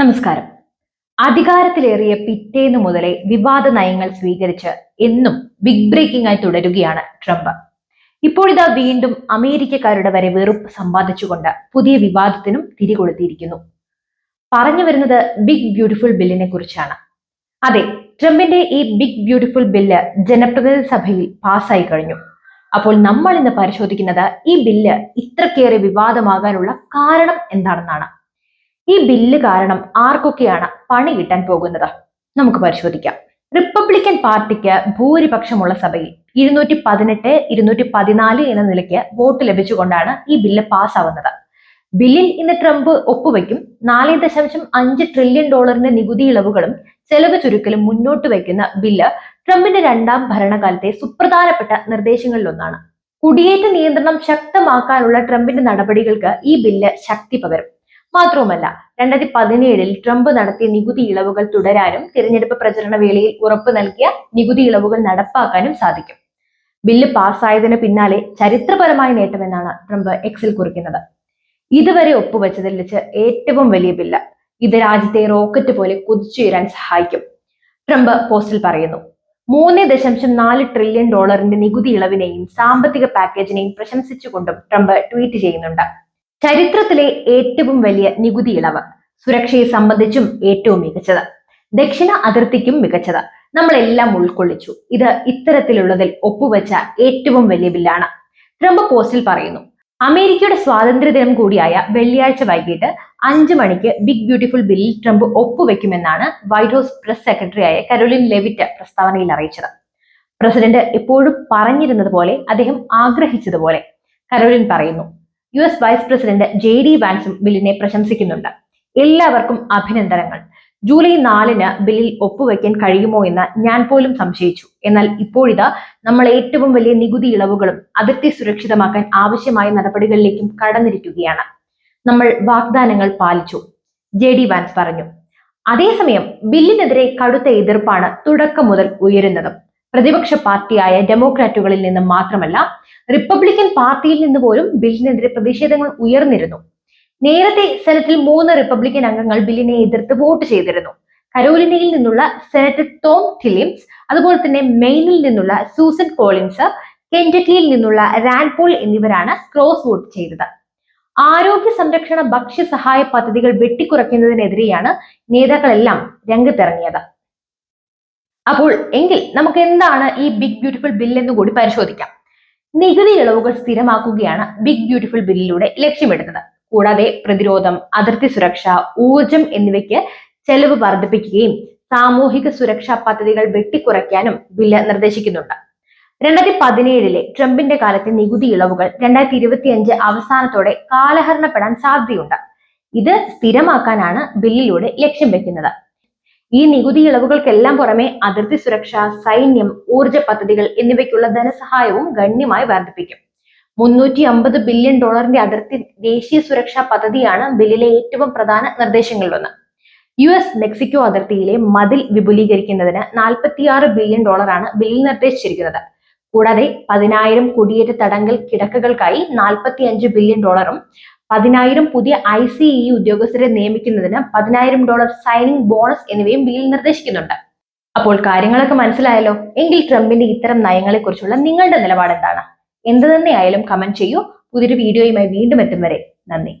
നമസ്കാരം. അധികാരത്തിലേറിയ പിറ്റേന്ന് മുതലേ വിവാദ നയങ്ങൾ സ്വീകരിച്ച് എന്നും ബിഗ് ബ്രേക്കിംഗ് ആയി തുടരുകയാണ് ട്രംപ്. ഇപ്പോഴിതാ വീണ്ടും അമേരിക്കക്കാരുടെ വരെ വെറുപ്പ് സമ്പാദിച്ചുകൊണ്ട് പുതിയ വിവാദത്തിനും തിരികൊളുത്തിയിരിക്കുന്നു. പറഞ്ഞു വരുന്നത് ബിഗ് ബ്യൂട്ടിഫുൾ ബില്ലിനെ കുറിച്ചാണ്. അതെ ട്രംപിന്റെ ഈ ബിഗ് ബ്യൂട്ടിഫുൾ ബില്ല് ജനപ്രതിനിധി സഭയിൽ പാസ്സായി കഴിഞ്ഞു. അപ്പോൾ നമ്മൾ ഇന്ന് പരിശോധിക്കുന്നത് ഈ ബില്ല് ഇത്രക്കേറെ വിവാദമാകാനുള്ള കാരണം എന്താണെന്നാണ്. ഈ ബില്ല് കാരണം ആർക്കൊക്കെയാണ് പണി കിട്ടാൻ പോകുന്നത്? നമുക്ക് പരിശോധിക്കാം. റിപ്പബ്ലിക്കൻ പാർട്ടിക്ക് ഭൂരിപക്ഷമുള്ള സഭയിൽ ഇരുന്നൂറ്റി പതിനെട്ട് ഇരുന്നൂറ്റി പതിനാല് എന്ന നിലയ്ക്ക് വോട്ട് ലഭിച്ചുകൊണ്ടാണ് ഈ ബില്ല് പാസ്സാവുന്നത്. ബില്ലിൽ ഇന്ന് ട്രംപ് ഒപ്പുവെക്കും. നാല് ദശാംശം അഞ്ച് ട്രില്യൺ ഡോളറിന്റെ നികുതി ഇളവുകളും ചെലവ് ചുരുക്കലും മുന്നോട്ട് വയ്ക്കുന്ന ബില്ല് ട്രംപിന്റെ രണ്ടാം ഭരണകാലത്തെ സുപ്രധാനപ്പെട്ട നിർദ്ദേശങ്ങളിലൊന്നാണ്. കുടിയേറ്റ നിയന്ത്രണം ശക്തമാക്കാനുള്ള ട്രംപിന്റെ നടപടികൾക്ക് ഈ ബില്ല് ശക്തി പകരും. മാത്രവുമല്ല രണ്ടായിരത്തി പതിനേഴിൽ ട്രംപ് നടത്തിയ നികുതി ഇളവുകൾ തുടരാനും തിരഞ്ഞെടുപ്പ് പ്രചരണ വേളയിൽ ഉറപ്പ് നൽകിയ നികുതി ഇളവുകൾ നടപ്പാക്കാനും സാധിക്കും. ബില്ല് പാസ്സായതിന് പിന്നാലെ ചരിത്രപരമായ നേട്ടമെന്നാണ് ട്രംപ് എക്സിൽ കുറിക്കുന്നത്. ഇതുവരെ ഒപ്പുവെച്ചതിൽ വെച്ച് ഏറ്റവും വലിയ ബില്ല് ഇത് രാജ്യത്തെ റോക്കറ്റ് പോലെ കുതിച്ചുയരാൻ സഹായിക്കും. ട്രംപ് പോസ്റ്റിൽ പറയുന്നു മൂന്ന് ദശാംശം നാല് ട്രില്യൺ ഡോളറിന്റെ നികുതി ഇളവിനെയും സാമ്പത്തിക പാക്കേജിനെയും പ്രശംസിച്ചുകൊണ്ടും ട്രംപ് ട്വീറ്റ് ചെയ്യുന്നുണ്ട്. ചരിത്രത്തിലെ ഏറ്റവും വലിയ നികുതി ഇളവ് സുരക്ഷയെ സംബന്ധിച്ചും ഏറ്റവും മികച്ചത് ദക്ഷിണ അതിർത്തിക്കും മികച്ചത്. നമ്മളെല്ലാം ഉൾക്കൊള്ളിച്ചു. ഇത് ഇത്തരത്തിലുള്ളതിൽ ഒപ്പുവെച്ച ഏറ്റവും വലിയ ബില്ലാണ്. ട്രംപ് പോസ്റ്റിൽ പറയുന്നു അമേരിക്കയുടെ സ്വാതന്ത്ര്യ ദിനം കൂടിയായ വെള്ളിയാഴ്ച വൈകിട്ട് അഞ്ച് മണിക്ക് ബിഗ് ബ്യൂട്ടിഫുൾ ബില്ലിൽ ട്രംപ് ഒപ്പുവെക്കുമെന്നാണ് വൈറ്റ് ഹൗസ് പ്രസ് സെക്രട്ടറിയായ കരോലിൻ ലെവിറ്റ് പ്രസ്താവനയിൽ അറിയിച്ചത്. പ്രസിഡന്റ് എപ്പോഴും പറഞ്ഞിരുന്നത് പോലെ അദ്ദേഹം ആഗ്രഹിച്ചതുപോലെ കരോലിൻ പറയുന്നു. U S vice president J D വാൻസും ബില്ലിനെ പ്രശംസിക്കുന്നുണ്ട്. എല്ലാവർക്കും അഭിനന്ദനങ്ങൾ. ജൂലൈ നാലിന് ബില്ലിൽ ഒപ്പുവെക്കാൻ കഴിയുമോ എന്ന് ഞാൻ പോലും സംശയിച്ചു. എന്നാൽ ഇപ്പോഴിതാ നമ്മൾ ഏറ്റവും വലിയ നികുതി ഇളവുകളും അതിർത്തി സുരക്ഷിതമാക്കാൻ ആവശ്യമായ നടപടികളിലേക്കും കടന്നിരിക്കുകയാണ്. നമ്മൾ വാഗ്ദാനങ്ങൾ പാലിച്ചു. ജെ ഡി വാൻസ് പറഞ്ഞു അതേസമയം ബില്ലിനെതിരെ കടുത്ത എതിർപ്പാണ് തുടക്കം മുതൽ ഉയരുന്നതും. പ്രതിപക്ഷ പാർട്ടിയായ ഡെമോക്രാറ്റുകളിൽ നിന്ന് മാത്രമല്ല റിപ്പബ്ലിക്കൻ പാർട്ടിയിൽ നിന്ന് പോലും ബില്ലിനെതിരെ പ്രതിഷേധങ്ങൾ ഉയർന്നിരുന്നു. നേരത്തെ സെനറ്റിൽ മൂന്ന് റിപ്പബ്ലിക്കൻ അംഗങ്ങൾ ബില്ലിനെ എതിർത്ത് വോട്ട് ചെയ്തിരുന്നു. കരോലിനയിൽ നിന്നുള്ള സെനറ്റർ ടോം ടിലിംസ് അതുപോലെ തന്നെ മെയിനിൽ നിന്നുള്ള സൂസൻ കോളിൻസ് കെന്റക്കിയിൽ നിന്നുള്ള റാൻപോൾ എന്നിവരാണ് ക്രോസ് വോട്ട് ചെയ്തത്. ആരോഗ്യ സംരക്ഷണ ഭക്ഷ്യ സഹായ പദ്ധതികൾ വെട്ടിക്കുറയ്ക്കുന്നതിനെതിരെയാണ് നേതാക്കളെല്ലാം രംഗത്തിറങ്ങിയത്. അപ്പോൾ എങ്കിൽ നമുക്ക് എന്താണ് ഈ ബിഗ് ബ്യൂട്ടിഫുൾ ബിൽ എന്ന് കൂടി പരിശോധിക്കാം. നികുതി ഇളവുകൾ സ്ഥിരമാക്കുകയാണ് ബിഗ് ബ്യൂട്ടിഫുൾ ബില്ലിലൂടെ ലക്ഷ്യമിടുന്നത്. കൂടാതെ പ്രതിരോധം അതിർത്തി സുരക്ഷ ഊർജം എന്നിവയ്ക്ക് ചെലവ് വർദ്ധിപ്പിക്കുകയും സാമൂഹിക സുരക്ഷാ പദ്ധതികൾ വെട്ടിക്കുറയ്ക്കാനും ബില്ല് നിർദ്ദേശിക്കുന്നുണ്ട്. രണ്ടായിരത്തി പതിനേഴിലെ ട്രംപിന്റെ കാലത്തെ നികുതി ഇളവുകൾ രണ്ടായിരത്തി ഇരുപത്തി അഞ്ച് അവസാനത്തോടെ കാലഹരണപ്പെടാൻ സാധ്യതയുണ്ട്. ഇത് സ്ഥിരമാക്കാനാണ് ബില്ലിലൂടെ ലക്ഷ്യം വെക്കുന്നത്. ഈ നികുതി ഇളവുകൾക്കെല്ലാം പുറമെ അതിർത്തി സുരക്ഷ സൈന്യം ഊർജ പദ്ധതികൾ എന്നിവയ്ക്കുള്ള ധനസഹായവും ഗണ്യമായി വർദ്ധിപ്പിക്കും. മുന്നൂറ്റി അമ്പത് ബില്യൺ ഡോളറിന്റെ അതിർത്തി ദേശീയ സുരക്ഷാ പദ്ധതിയാണ് ബില്ലിലെ ഏറ്റവും പ്രധാന നിർദ്ദേശങ്ങളിലൊന്ന്. യു എസ് മെക്സിക്കോ അതിർത്തിയിലെ മതിൽ വിപുലീകരിക്കുന്നതിന് നാൽപ്പത്തിയാറ് ബില്യൺ ഡോളറാണ് ബില്ലിൽ നിർദ്ദേശിച്ചിരിക്കുന്നത്. കൂടാതെ പതിനായിരം കുടിയേറ്റ തടങ്കൽ കിടക്കകൾക്കായി നാൽപ്പത്തി അഞ്ച് ബില്യൺ ഡോളറും പതിനായിരം പുതിയ ഐ സി ഇ ഉദ്യോഗസ്ഥരെ നിയമിക്കുന്നതിന് പതിനായിരം ഡോളർ സൈനിങ് ബോണസ് എന്നിവയും ബില്ലിൽ നിർദ്ദേശിക്കുന്നുണ്ട്. അപ്പോൾ കാര്യങ്ങളൊക്കെ മനസ്സിലായല്ലോ? എങ്കിൽ ട്രംപിന്റെ ഇത്തരം നയങ്ങളെക്കുറിച്ചുള്ള നിങ്ങളുടെ നിലപാട് എന്താണ് എന്ത് തന്നെയായാലും കമന്റ് ചെയ്യൂ. പുതിയൊരു വീഡിയോയുമായി വീണ്ടും എത്തും വരെ. നന്ദി.